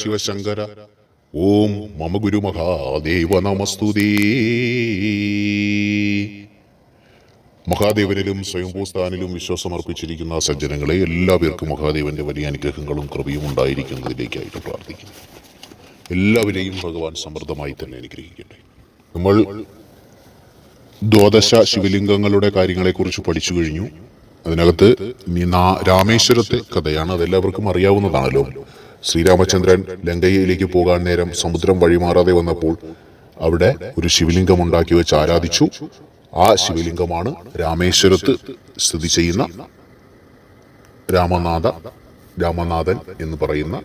ശിവശങ്കര. ഓം മമ ഗുരു മഹാദേവ നമസ്തുതേ. മഹാദേവനിലും സ്വയംഭൂസ്ഥാനിലും വിശ്വാസമർപ്പിച്ചിരിക്കുന്ന സജ്ജനങ്ങളെ എല്ലാവർക്കും മഹാദേവന്റെ വലിയ അനുഗ്രഹങ്ങളും കൃപയും ഉണ്ടായിരിക്കുന്നതിലേക്കായിട്ട് പ്രാർത്ഥിക്കുന്നു. എല്ലാവരെയും ഭഗവാൻ സമൃദ്ധമായി തന്നെ അനുഗ്രഹിക്കട്ടെ. നമ്മൾ ദ്വാദശ ശിവലിംഗങ്ങളുടെ കാര്യങ്ങളെക്കുറിച്ച് പഠിച്ചു കഴിഞ്ഞു. അതിനകത്ത് രാമേശ്വരത്തെ കഥയാണ് അതെല്ലാവർക്കും അറിയാവുന്നതാണല്ലോ. ശ്രീരാമചന്ദ്രൻ ലങ്കയിലേക്ക് പോകാൻ നേരം സമുദ്രം വഴിമാറാതെ വന്നപ്പോൾ അവിടെ ഒരു ശിവലിംഗം ഉണ്ടാക്കി വെച്ച് ആരാധിച്ചു. ആ ശിവലിംഗമാണ് രാമേശ്വരത്ത് സ്ഥിതി ചെയ്യുന്ന രാമനാഥ രാമനാഥൻ എന്ന് പറയുന്ന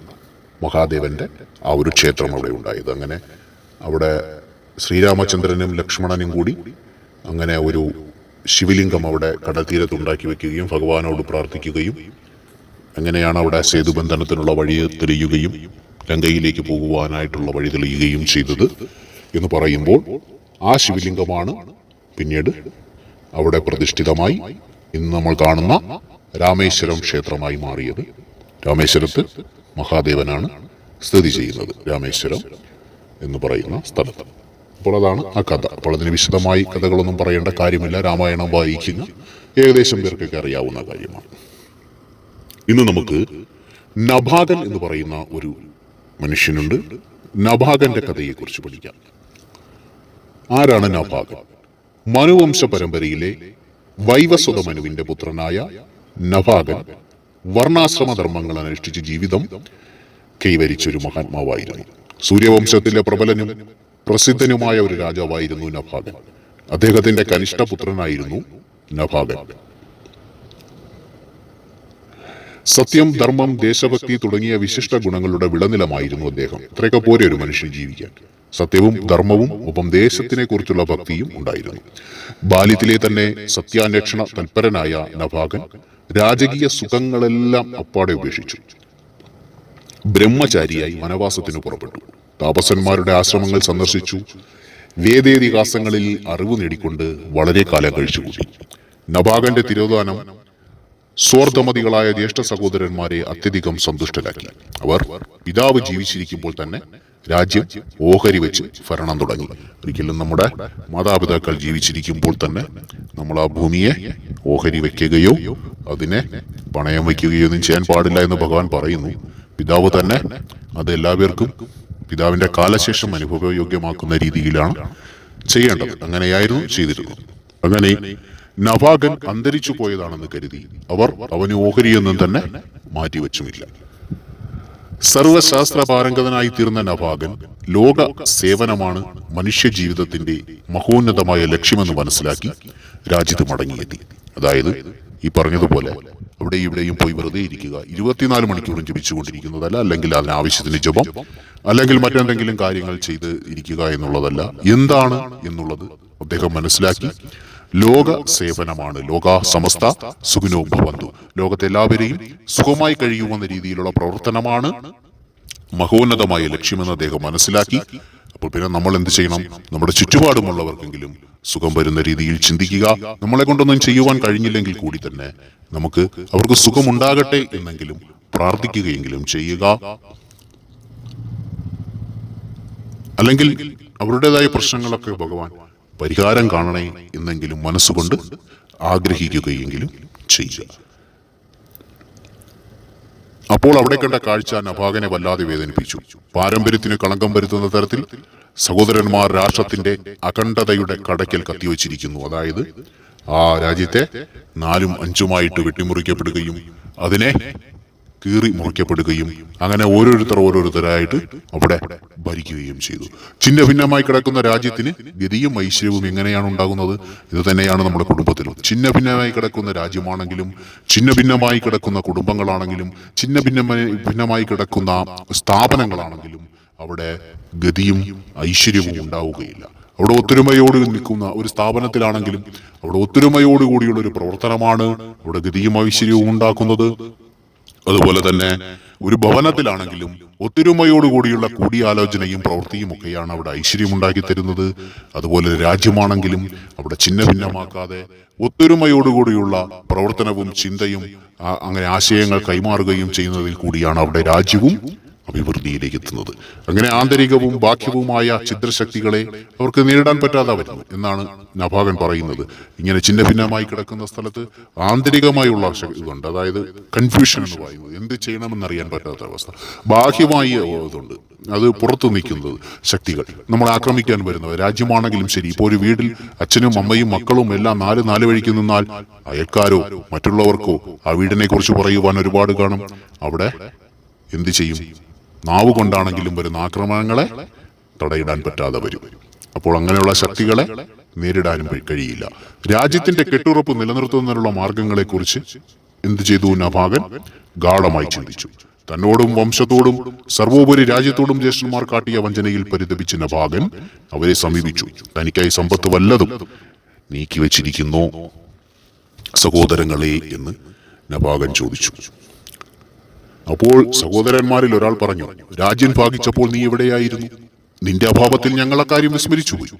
മഹാദേവന്റെ ആ ഒരു ക്ഷേത്രം അവിടെ ഉണ്ടായത്. അങ്ങനെ അവിടെ ശ്രീരാമചന്ദ്രനും ലക്ഷ്മണനും കൂടി അങ്ങനെ ഒരു ശിവലിംഗം അവിടെ കടൽ തീരത്ത് ഉണ്ടാക്കി വെക്കുകയും ഭഗവാനോട് പ്രാർത്ഥിക്കുകയും അങ്ങനെയാണ് അവിടെ സേതുബന്ധനത്തിനുള്ള വഴി തെളിയുകയും ലങ്കയിലേക്ക് പോകുവാനായിട്ടുള്ള വഴി തെളിയുകയും ചെയ്തത് എന്ന് പറയുമ്പോൾ ആ ശിവലിംഗമാണ് പിന്നീട് അവിടെ പ്രതിഷ്ഠിതമായി ഇന്ന് നമ്മൾ കാണുന്ന രാമേശ്വരം ക്ഷേത്രമായി മാറിയത്. രാമേശ്വരത്ത് മഹാദേവനാണ് സ്ഥിതി ചെയ്യുന്നത്. രാമേശ്വരം എന്ന് പറയുന്ന സ്ഥലത്ത്. അപ്പോൾ അതാണ് ആ കഥ. അപ്പോൾ അതിന് വിശദമായി കഥകളൊന്നും പറയേണ്ട കാര്യമില്ല. രാമായണം വായിക്കുന്ന ഏകദേശം പേർക്കൊക്കെ അറിയാവുന്ന കാര്യമാണ്. ഇന്ന് നമുക്ക് നഭാഗൻ എന്ന് പറയുന്ന ഒരു മനുഷ്യനുണ്ട്. നഭാഗന്റെ കഥയെക്കുറിച്ച് പഠിക്കാം. ആരാണ് നഭാഗൻ മനുവംശ പരമ്പരയിലെ വൈവസ്വത മനുവിന്റെ പുത്രനായ നഭാഗൻ വർണാശ്രമ ധർമ്മങ്ങൾ അനുഷ്ഠിച്ച് ജീവിതം കൈവരിച്ച ഒരു മഹാത്മാവായിരുന്നു. സൂര്യവംശത്തിലെ പ്രബലനും പ്രസിദ്ധനുമായ ഒരു രാജാവായിരുന്നു നഭാഗൻ അദ്ദേഹത്തിന്റെ കനിഷ്ഠ പുത്രനായിരുന്നു നഭാഗൻ സത്യം ധർമ്മം ദേശഭക്തി തുടങ്ങിയ വിശിഷ്ട ഗുണങ്ങളുടെ വിളനിലമായിരുന്നു അദ്ദേഹം. ഇത്രയൊക്കെ പോരെ ഒരു മനുഷ്യൻ ജീവിക്കാൻ. സത്യവും ധർമ്മവും ഒപ്പം ദേശത്തിനെ കുറിച്ചുള്ള ഭക്തിയും ഉണ്ടായിരുന്നു. ബാല്യത്തിലെ തന്നെ സത്യാന്വേഷണ തൽപരനായ നഭാഗൻ രാജകീയ സുഖങ്ങളെല്ലാം അപ്പാടെ ഉപേക്ഷിച്ചു. ബ്രഹ്മചാരിയായി വനവാസത്തിന് പുറപ്പെട്ടു. താപസന്മാരുടെ ആശ്രമങ്ങൾ സന്ദർശിച്ചു. വേദേതിഹാസങ്ങളിൽ അറിവ് നേടിക്കൊണ്ട് വളരെ കാലം കഴിച്ചുകൂട്ടി. നഭാഗന്റെ തിരോധാനം സ്വാർത്ഥമതികളായ ജ്യേഷ്ഠ സഹോദരന്മാരെ അത്യധികം സന്തുഷ്ടരാക്കി. അവർ പിതാവ് ജീവിച്ചിരിക്കുമ്പോൾ തന്നെ രാജ്യം ഓഹരി വെച്ച് ഭരണം തുടങ്ങി. ഒരിക്കലും നമ്മുടെ മാതാപിതാക്കൾ ജീവിച്ചിരിക്കുമ്പോൾ തന്നെ നമ്മൾ ആ ഭൂമിയെ ഓഹരി വയ്ക്കുകയോ അതിനെ പണയം വയ്ക്കുകയോ ഒന്നും ചെയ്യാൻ പാടില്ല എന്ന് ഭഗവാൻ പറയുന്നു. പിതാവ് തന്നെ അത് എല്ലാവർക്കും പിതാവിന്റെ കാലശേഷം അനുഭവയോഗ്യമാക്കുന്ന രീതിയിലാണ് ചെയ്യേണ്ടത്. അങ്ങനെയായിരുന്നു ചെയ്തിരുന്നത്. അങ്ങനെ നവാഗൻ അന്തരിച്ചു പോയതാണെന്ന് കരുതി അവർ അവന് ഓഹരിയൊന്നും തന്നെ മാറ്റിവെച്ചുമില്ല. സർവശാസ്ത്ര പാരംഗതനായി തീർന്ന നവാഗൻ ലോക സേവനമാണ് മനുഷ്യ ജീവിതത്തിന്റെ മഹോന്നതമായ ലക്ഷ്യമെന്ന് മനസ്സിലാക്കി രാജ്യത്ത് മടങ്ങിയെത്തി. അതായത് ഈ പറഞ്ഞതുപോലെ അവിടെ ഇവിടെയും പോയി വെറുതെ ഇരിക്കുക ഇരുപത്തിനാല് മണിക്കൂറും ജപിച്ചുകൊണ്ടിരിക്കുന്നതല്ല അല്ലെങ്കിൽ അതിന് ആവശ്യത്തിന് ജപം അല്ലെങ്കിൽ മറ്റെന്തെങ്കിലും കാര്യങ്ങൾ ചെയ്ത് ഇരിക്കുക എന്നുള്ളതല്ല. എന്താണ് എന്നുള്ളത് അദ്ദേഹം മനസ്സിലാക്കി ലോക സേവനമാണ് ലോക സമസ്ത സുഖിനോ ഭവന്തു ലോകത്തെ എല്ലാവരെയും സുഖമായി കഴിയുമെന്ന രീതിയിലുള്ള പ്രവർത്തനമാണ് മഹോന്നതമായ ലക്ഷ്യമെന്ന് അദ്ദേഹം മനസ്സിലാക്കി. അപ്പോൾ പിന്നെ നമ്മൾ എന്ത് ചെയ്യണം? നമ്മുടെ ചുറ്റുപാടുമുള്ളവർക്കെങ്കിലും സുഖം വരുന്ന രീതിയിൽ ചിന്തിക്കുക. നമ്മളെ കൊണ്ടൊന്നും ചെയ്യുവാൻ കഴിഞ്ഞില്ലെങ്കിൽ കൂടി തന്നെ നമുക്ക് അവർക്ക് സുഖമുണ്ടാകട്ടെ എന്നെങ്കിലും പ്രാർത്ഥിക്കുകയെങ്കിലും ചെയ്യുക. അല്ലെങ്കിൽ അവരുടേതായ പ്രശ്നങ്ങളൊക്കെ ഭഗവാൻ പരിഹാരം കാണണേ എന്നെങ്കിലും മനസ്സുകൊണ്ട് ആഗ്രഹിക്കുകയെങ്കിലും ചെയ്യുക അപ്പോൾ അവിടെ കണ്ട കാഴ്ച നഭാകനെ വല്ലാതെ വേദനിപ്പിച്ചു. പാരമ്പര്യത്തിന് കളങ്കം വരുത്തുന്ന തരത്തിൽ സഹോദരന്മാർ രാഷ്ട്രത്തിന്റെ അഖണ്ഡതയുടെ കടയ്ക്കൽ കത്തിവച്ചിരിക്കുന്നു. അതായത് ആ രാജ്യത്തെ നാലും അഞ്ചുമായിട്ട് വെട്ടിമുറിക്കപ്പെടുകയും അതിനെ കീറി മുറിക്കപ്പെടുകയും അങ്ങനെ ഓരോരുത്തർ ഓരോരുത്തരായിട്ട് അവിടെ ഭരിക്കുകയും ചെയ്തു. ചിന്ന ഭിന്നമായി കിടക്കുന്ന രാജ്യത്തിന് ഗതിയും ഐശ്വര്യവും എങ്ങനെയാണ് ഉണ്ടാകുന്നത്? ഇത് തന്നെയാണ് നമ്മുടെ കുടുംബത്തിലും. ചിന്ന ഭിന്നമായി കിടക്കുന്ന രാജ്യമാണെങ്കിലും ചിന്ന ഭിന്നമായി കിടക്കുന്ന കുടുംബങ്ങളാണെങ്കിലും ചിന്ന ഭിന്നമായി ഭിന്നമായി കിടക്കുന്ന സ്ഥാപനങ്ങളാണെങ്കിലും അവിടെ ഗതിയും ഐശ്വര്യവും ഉണ്ടാവുകയില്ല. അവിടെ ഒത്തൊരുമയോട് നിൽക്കുന്ന ഒരു സ്ഥാപനത്തിലാണെങ്കിലും അവിടെ ഒത്തൊരുമയോടുകൂടിയുള്ള ഒരു പ്രവർത്തനമാണ് അവിടെ ഗതിയും ഐശ്വര്യവും ഉണ്ടാക്കുന്നത്. അതുപോലെ തന്നെ ഒരു ഭവനത്തിലാണെങ്കിലും ഒത്തൊരുമയോടുകൂടിയുള്ള കൂടിയാലോചനയും പ്രവൃത്തിയും ഒക്കെയാണ് അവിടെ ഐശ്വര്യമുണ്ടാക്കി തരുന്നത്. അതുപോലെ രാജ്യമാണെങ്കിലും അവിടെ ചിന്ന ഭിന്നമാക്കാതെ ഒത്തൊരുമയോടുകൂടിയുള്ള പ്രവർത്തനവും ചിന്തയും അങ്ങനെ ആശയങ്ങൾ കൈമാറുകയും ചെയ്യുന്നതിൽ കൂടിയാണ് അവിടെ രാജ്യവും അഭിവൃദ്ധിയിലേക്ക് എത്തുന്നത്. അങ്ങനെ ആന്തരികവും ബാഹ്യവുമായ ഛിദ്രശക്തികളെ അവർക്ക് നേരിടാൻ പറ്റാതെ വരുന്നു എന്നാണ് നഭാകൻ പറയുന്നത്. ഇങ്ങനെ ചിന്ന ഭിന്നമായി കിടക്കുന്ന സ്ഥലത്ത് ആന്തരികമായുള്ള ഇതുണ്ട് അതായത് കൺഫ്യൂഷൻ എന്ന് പറയുന്നത്. എന്ത് ചെയ്യണമെന്നറിയാൻ പറ്റാത്ത അവസ്ഥ. ബാഹ്യമായി ഇതുണ്ട്. അത് പുറത്തു നിൽക്കുന്നത് ശക്തികൾ. നമ്മൾ ആക്രമിക്കാൻ വരുന്നവർ. രാജ്യമാണെങ്കിലും ശരി. ഇപ്പോൾ ഒരു വീട്ടിൽ അച്ഛനും അമ്മയും മക്കളും എല്ലാം നാല് നാല് വഴിക്ക് നിന്നാൽ അയൽക്കാരോ മറ്റുള്ളവർക്കോ ആ വീടിനെ കുറിച്ച് പറയുവാൻ ഒരുപാട് കാണും. അവിടെ എന്ത് ചെയ്യും? നാവ് കൊണ്ടാണെങ്കിലും വരുന്ന ആക്രമണങ്ങളെ തടയിടാൻ പറ്റാതെ വരും. അപ്പോൾ അങ്ങനെയുള്ള ശക്തികളെ നേരിടാനും കഴി- കഴിയില്ല. രാജ്യത്തിന്റെ കെട്ടുറപ്പ് നിലനിർത്തുന്നതിനുള്ള മാർഗങ്ങളെക്കുറിച്ച് എന്ത് ചെയ്തു നഭാഗൻ ഗാഢമായി ചിന്തിച്ചു. തന്നോടും വംശത്തോടും സർവോപരി രാജ്യത്തോടും ജ്യേഷ്ഠന്മാർ കാട്ടിയ വഞ്ചനയിൽ പരിതപിച്ച നഭാഗൻ അവരെ സമീപിച്ചു. തനിക്കായി സമ്പത്ത് വല്ലതും നീക്കി വച്ചിരിക്കുന്നോ സഹോദരങ്ങളെ എന്ന് നഭാഗൻ ചോദിച്ചു. അപ്പോൾ സഹോദരന്മാരിൽ ഒരാൾ പറഞ്ഞു രാജ്യം ഭാഗിച്ചപ്പോൾ നീ എവിടെയായിരുന്നു? നിന്റെ അഭാവത്തിൽ ഞങ്ങൾ അക്കാര്യം വിസ്മരിച്ചുപോയി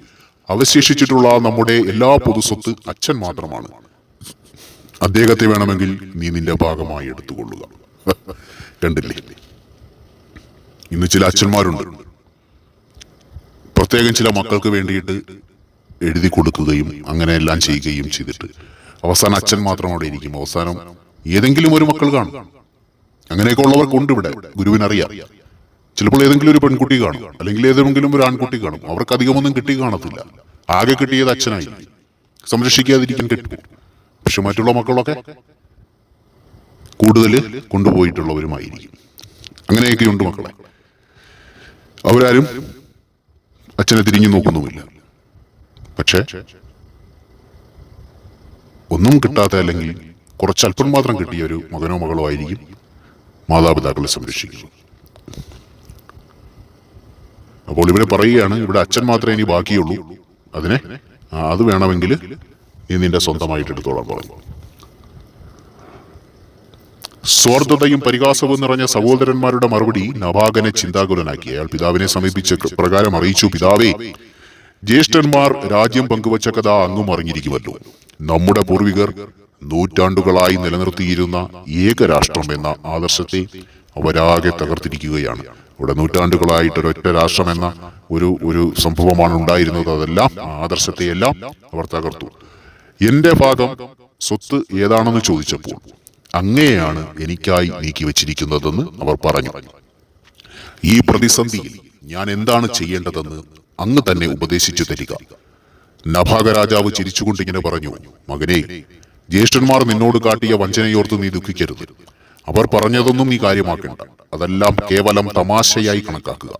അവശേഷിച്ചിട്ടുള്ള നമ്മുടെ എല്ലാ പൊതുസ്വത്ത് അച്ഛൻ മാത്രമാണ്. അദ്ദേഹത്തെ വേണമെങ്കിൽ നീ നിന്റെ ഭാഗമായി എടുത്തുകൊള്ളുക. കണ്ടില്ലേ? ഇന്ന് ചില അച്ഛന്മാരുണ്ട്. പ്രത്യേകം ചില മക്കൾക്ക് വേണ്ടിയിട്ട് എഴുതി കൊടുക്കുകയും അങ്ങനെ എല്ലാം ചെയ്യുകയും ചെയ്തിട്ട് അവസാനം അച്ഛൻ മാത്രം അവിടെ ഇരിക്കും. അവസാനം ഏതെങ്കിലും ഒരു മക്കൾ കാണും. അങ്ങനെയൊക്കെ ഉള്ളവർക്കുണ്ട് ഇവിടെ. ഗുരുവിനറിയാം. ചിലപ്പോൾ ഏതെങ്കിലും ഒരു പെൺകുട്ടി കാണും. അല്ലെങ്കിൽ ഏതെങ്കിലും ഒരു ആൺകുട്ടി കാണും. അവർക്ക് അധികമൊന്നും കിട്ടി കാണത്തില്ല. ആകെ കിട്ടിയത് അച്ഛനായി. സംരക്ഷിക്കാതിരിക്കാൻ കിട്ടും. പക്ഷെ മറ്റുള്ള മക്കളൊക്കെ കൂടുതൽ കൊണ്ടുപോയിട്ടുള്ളവരുമായിരിക്കും. അങ്ങനെയൊക്കെ ഉണ്ട് മക്കളെ. അവരാരും അച്ഛനെ തിരിഞ്ഞു നോക്കുന്നുമില്ല. പക്ഷേ ഒന്നും കിട്ടാത്ത അല്ലെങ്കിൽ കുറച്ച് അല്പം മാത്രം കിട്ടിയ ഒരു മകനോ മകളോ ആയിരിക്കും മാതാപിതാക്കളെ സംരക്ഷിക്കുന്നു. അപ്പോൾ ഇവിടെ പറയുകയാണ് ഇവിടെ അച്ഛൻ മാത്രമേ ഇനി ബാക്കിയുള്ളൂ. അതിനെ അത് വേണമെങ്കിൽ നീ നിന്റെ സ്വന്തമായിട്ട് എടുത്തോളാൻ പറഞ്ഞു. സ്വാർത്ഥതയും പരിഹാസവും നിറഞ്ഞ സഹോദരന്മാരുടെ മറുപടി നവാഗനെ ചിന്താകുലനാക്കി. അയാൾ പിതാവിനെ സമീപിച്ച് പ്രകാരം അറിയിച്ചു പിതാവേ ജ്യേഷ്ഠന്മാർ രാജ്യം പങ്കുവച്ച കഥ അങ്ങും അറിഞ്ഞിരിക്കുമല്ലോ. നമ്മുടെ പൂർവികർ നൂറ്റാണ്ടുകളായി നിലനിർത്തിയിരുന്ന ഏകരാഷ്ട്രം എന്ന ആദർശത്തെ അവരാകെ തകർത്തിരിക്കുകയാണ്. ഇവിടെ നൂറ്റാണ്ടുകളായിട്ട് ഒരൊറ്റ രാഷ്ട്രം എന്ന ഒരു ഒരു സംഭവമാണ് ഉണ്ടായിരുന്നത്. അതെല്ലാം ആദർശത്തെയെല്ലാം അവർ തകർത്തു. എന്റെ ഭാഗം സ്വത്ത് ഏതാണെന്ന് ചോദിച്ചപ്പോൾ അങ്ങേയാണ് എനിക്കായി നീക്കി വച്ചിരിക്കുന്നതെന്ന് അവർ പറഞ്ഞു. ഈ പ്രതിസന്ധിയിൽ ഞാൻ എന്താണ് ചെയ്യേണ്ടതെന്ന് അങ്ങ് തന്നെ ഉപദേശിച്ചു തരിക. നഭാഗരാജാവ് ചിരിച്ചുകൊണ്ട് ഇങ്ങനെ പറഞ്ഞു മകനെ ജ്യേഷ്ഠന്മാർ നിന്നോട് കാട്ടിയ വഞ്ചനയോർത്ത് നീ ദുഃഖിക്കരുത്. അവർ പറഞ്ഞതൊന്നും നീ കാര്യമാക്കേണ്ട. അതെല്ലാം കേവലം തമാശയായി കണക്കാക്കുക.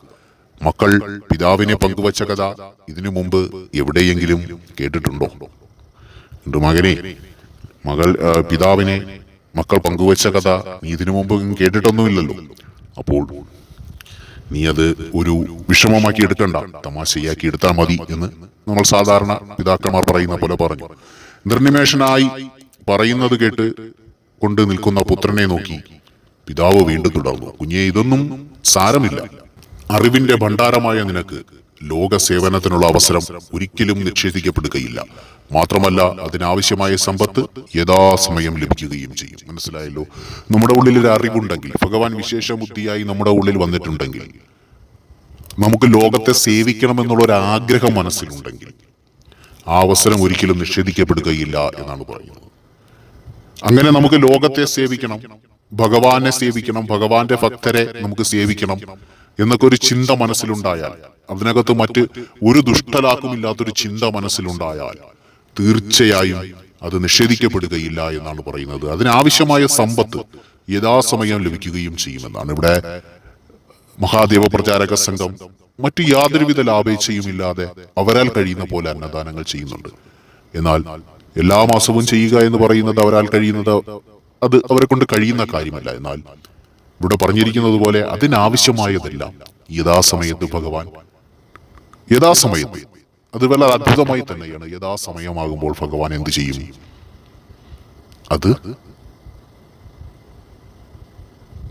മക്കൾ പിതാവിനെ പങ്കുവച്ച കഥ ഇതിനു മുമ്പ് എവിടെയെങ്കിലും കേട്ടിട്ടുണ്ടോ? ഉണ്ട് മകനെ. മകൾ പിതാവിനെ മക്കൾ പങ്കുവച്ച കഥ നീ ഇതിനു മുമ്പ് കേട്ടിട്ടൊന്നുമില്ലല്ലോ. അപ്പോൾ നീ അത് ഒരു വിഷമമാക്കി എടുക്കണ്ട. തമാശയാക്കി എടുത്താൽ മതി എന്ന് നമ്മൾ സാധാരണ പിതാക്കന്മാർ പറയുന്ന പോലെ പറഞ്ഞു. നിർനിമേഷനായി പറയുന്നത് കേട്ട് കൊണ്ട് നിൽക്കുന്ന പുത്രനെ നോക്കി. പിതാവ് വീണ്ടും തുടർന്നു കുഞ്ഞെ ഇതൊന്നും സാരമില്ല. അറിവിന്റെ ഭണ്ഡാരമായ നിനക്ക് ലോക സേവനത്തിനുള്ള അവസരം ഒരിക്കലും നിഷേധിക്കപ്പെടുകയില്ല. മാത്രമല്ല അതിനാവശ്യമായ സമ്പത്ത് യഥാസമയം ലഭിക്കുകയും ചെയ്യും. മനസ്സിലായല്ലോ? നമ്മുടെ ഉള്ളിൽ ഒരു അറിവുണ്ടെങ്കിൽ ഭഗവാൻ വിശേഷ ബുദ്ധിയായി നമ്മുടെ ഉള്ളിൽ വന്നിട്ടുണ്ടെങ്കിൽ നമുക്ക് ലോകത്തെ സേവിക്കണമെന്നുള്ള ഒരു ആഗ്രഹം മനസ്സിലുണ്ടെങ്കിൽ ആ അവസരം ഒരിക്കലും നിഷേധിക്കപ്പെടുകയില്ല എന്നാണ് പറയുന്നത്. അങ്ങനെ നമുക്ക് ലോകത്തെ സേവിക്കണം ഭഗവാനെ സേവിക്കണം ഭഗവാന്റെ ഭക്തരെ നമുക്ക് സേവിക്കണം എന്നൊക്കെ ഒരു ചിന്ത മനസ്സിലുണ്ടായാൽ അതിനകത്ത് മറ്റ് ഒരു ദുഷ്ടലാക്കുമില്ലാത്തൊരു ചിന്ത മനസ്സിലുണ്ടായാൽ തീർച്ചയായും അത് നിഷേധിക്കപ്പെടുകയില്ല എന്നാണ് പറയുന്നത്. അതിനാവശ്യമായ സമ്പത്ത് യഥാസമയം ലഭിക്കുകയും ചെയ്യുമെന്നാണ്. ഇവിടെ മഹാദേവ പ്രചാരക സംഘം മറ്റു യാതൊരുവിധ ലാഭേച്ഛയും ഇല്ലാതെ അവരാൽ കഴിയുന്ന പോലെ അന്നദാനങ്ങൾ ചെയ്യുന്നുണ്ട്. എന്നാൽ എല്ലാ മാസവും ചെയ്യുക എന്ന് പറയുന്നത് അവരാൽ കഴിയുന്നത് അത് അവരെ കൊണ്ട് കഴിയുന്ന കാര്യമല്ല. എന്നാൽ ഇവിടെ പറഞ്ഞിരിക്കുന്നത് പോലെ അതിനാവശ്യമായതെല്ലാം യഥാസമയത്ത് ഭഗവാൻ യഥാസമയത്ത് അത് വളരെ അത്ഭുതമായി തന്നെയാണ്. യഥാസമയമാകുമ്പോൾ ഭഗവാൻ എന്ത് ചെയ്യും? അത്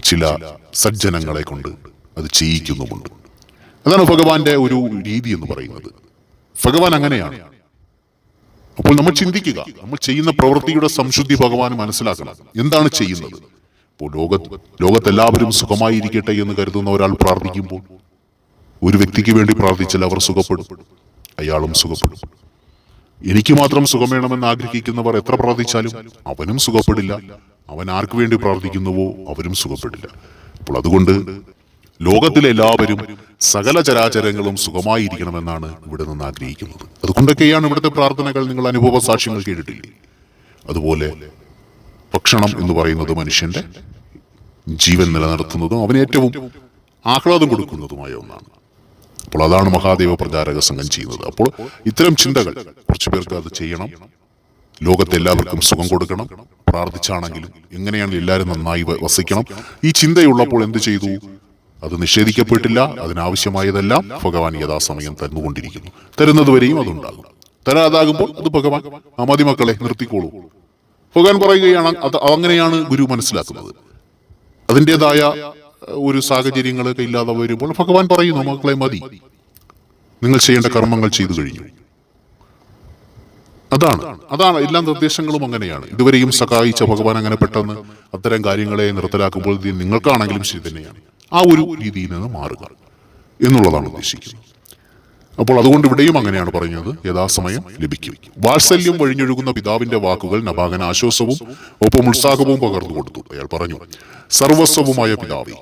ചില സജ്ജനങ്ങളെ കൊണ്ട് അത് ചെയ്യിക്കുന്നുമുണ്ട്. അതാണ് ഭഗവാന്റെ ഒരു രീതി എന്ന് പറയുന്നത്. ഭഗവാൻ അങ്ങനെയാണ്. അപ്പോൾ നമ്മൾ ചിന്തിക്കുക നമ്മൾ ചെയ്യുന്ന പ്രവൃത്തിയുടെ സംശുദ്ധി ഭഗവാൻ മനസ്സിലാക്കണം. എന്താണ് ചെയ്യുന്നത്? ഇപ്പോൾ ലോക ലോകത്തെല്ലാവരും സുഖമായിരിക്കട്ടെ എന്ന് കരുതുന്ന ഒരാൾ പ്രാർത്ഥിക്കുമ്പോൾ ഒരു വ്യക്തിക്ക് വേണ്ടി പ്രാർത്ഥിച്ചാൽ അവർ സുഖപ്പെടും. അയാളും സുഖപ്പെടും. എനിക്ക് മാത്രം സുഖം വേണമെന്ന് ആഗ്രഹിക്കുന്നവർ എത്ര പ്രാർത്ഥിച്ചാലും അവനും സുഖപ്പെടില്ല. അവൻ ആർക്കു വേണ്ടി പ്രാർത്ഥിക്കുന്നുവോ അവരും സുഖപ്പെടില്ല. അപ്പോൾ അതുകൊണ്ട് ലോകത്തിലെ എല്ലാവരും സകല ചരാചരങ്ങളും സുഖമായിരിക്കണമെന്നാണ് ഇവിടെ നിന്ന് ആഗ്രഹിക്കുന്നത്. അതുകൊണ്ടൊക്കെയാണ് ഇവിടുത്തെ പ്രാർത്ഥനകൾ നിങ്ങൾ അനുഭവ സാക്ഷ്യങ്ങൾ കേട്ടിട്ടില്ലേ? അതുപോലെ ഭക്ഷണം എന്ന് പറയുന്നത് മനുഷ്യന്റെ ജീവൻ നിലനിർത്തുന്നതും അവന് ഏറ്റവും ആഹ്ലാദം കൊടുക്കുന്നതുമായ ഒന്നാണ്. അപ്പോൾ അതാണ് മഹാദേവ പ്രചാരക സംഘം ചെയ്യുന്നത്. അപ്പോൾ ഇത്തരം ചിന്തകൾ കുറച്ചു പേർക്ക് അത് ചെയ്യണം. ലോകത്തെ എല്ലാവർക്കും സുഖം കൊടുക്കണം. പ്രാർത്ഥിച്ചാണെങ്കിലും എങ്ങനെയാണ് എല്ലാവരും നന്നായി വസിക്കണം? ഈ ചിന്തയുള്ളപ്പോൾ എന്ത് ചെയ്തു? അത് നിഷേധിക്കപ്പെട്ടില്ല അതിനാവശ്യമായതെല്ലാം ഭഗവാൻ യഥാസമയം തന്നുകൊണ്ടിരിക്കുന്നു. തരുന്നതുവരെയും അതുണ്ടാകും. തരാതാകുമ്പോൾ അത് ഭഗവാൻ ആ മക്കളെ നിർത്തിക്കോളൂ. ഭഗവാൻ പറയുകയാണ് അത് അങ്ങനെയാണ് ഗുരു മനസ്സിലാക്കുന്നത്. അതിന്റെതായ ഒരു സാഹചര്യങ്ങളൊക്കെ ഇല്ലാതെ വരുമ്പോൾ ഭഗവാൻ പറയുന്നു മക്കളെ മതി. നിങ്ങൾ ചെയ്യേണ്ട കർമ്മങ്ങൾ ചെയ്തു കഴിഞ്ഞു. അതാണ് അതാണ്. എല്ലാ നിർദ്ദേശങ്ങളും അങ്ങനെയാണ്. ഇതുവരെയും സഹായിച്ച ഭഗവാൻ അങ്ങനെ പെട്ടെന്ന് അത്തരം കാര്യങ്ങളെ നിർത്തലാക്കുമ്പോൾ നിങ്ങൾക്കാണെങ്കിലും ശരി തന്നെയാണ്. ആ ഒരു രീതിയിൽ നിന്ന് മാറുക എന്നുള്ളതാണ് ഉദ്ദേശിക്കുന്നത്. അപ്പോൾ അതുകൊണ്ട് ഇവിടെയും അങ്ങനെയാണ് പറഞ്ഞത് യഥാസമയം ലഭിക്കും. വാത്സല്യം വഴിഞ്ഞൊഴുകുന്ന പിതാവിന്റെ വാക്കുകൾ നബാകൻ ആശ്വാസവും ഒപ്പം ഉത്സാഹവും പകർന്നു കൊടുത്തു. അയാൾ പറഞ്ഞു സർവസ്വവുമായ പിതാവി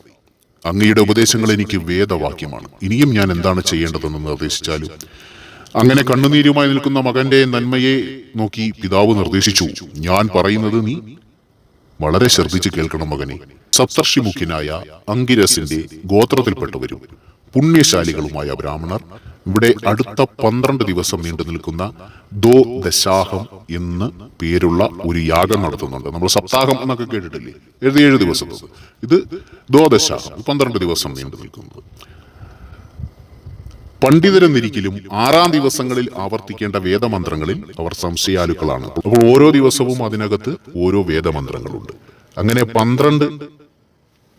അങ്ങയുടെ ഉപദേശങ്ങൾ എനിക്ക് വേദവാക്യമാണ്. ഇനിയും ഞാൻ എന്താണ് ചെയ്യേണ്ടതെന്ന് നിർദ്ദേശിച്ചാലും അങ്ങനെ കണ്ണുനീരുമായി നിൽക്കുന്ന മകന്റെ നന്മയെ നോക്കി പിതാവ് നിർദ്ദേശിച്ചു. ഞാൻ പറയുന്നത് നീ വളരെ ശ്രദ്ധിച്ച് കേൾക്കണം മകനെ. സപ്തർഷി മുഖ്യനായ അങ്കിരസിന്റെ ഗോത്രത്തിൽപ്പെട്ടവരും പുണ്യശാലികളുമായ ബ്രാഹ്മണർ ഇവിടെ അടുത്ത പന്ത്രണ്ട് ദിവസം നീണ്ടു നിൽക്കുന്ന ദോ ദശാഹം എന്ന് പേരുള്ള ഒരു യാഗം നടത്തുന്നുണ്ട്. നമ്മൾ സപ്താഹം എന്നൊക്കെ കേട്ടിട്ടില്ലേ? എഴുതിയേഴ് ദിവസം. ഇത് ദോ ദശാഹം പന്ത്രണ്ട് ദിവസം നീണ്ടു നിൽക്കുന്നത് പണ്ഡിതരെന്നിരിക്കലും ആറാം ദിവസങ്ങളിൽ ആവർത്തിക്കേണ്ട വേദമന്ത്രങ്ങളിൽ അവർ സംശയാലുക്കളാണ്. അപ്പോൾ ഓരോ ദിവസവും അതിനകത്ത് ഓരോ വേദമന്ത്രങ്ങളുണ്ട്. അങ്ങനെ പന്ത്രണ്ട്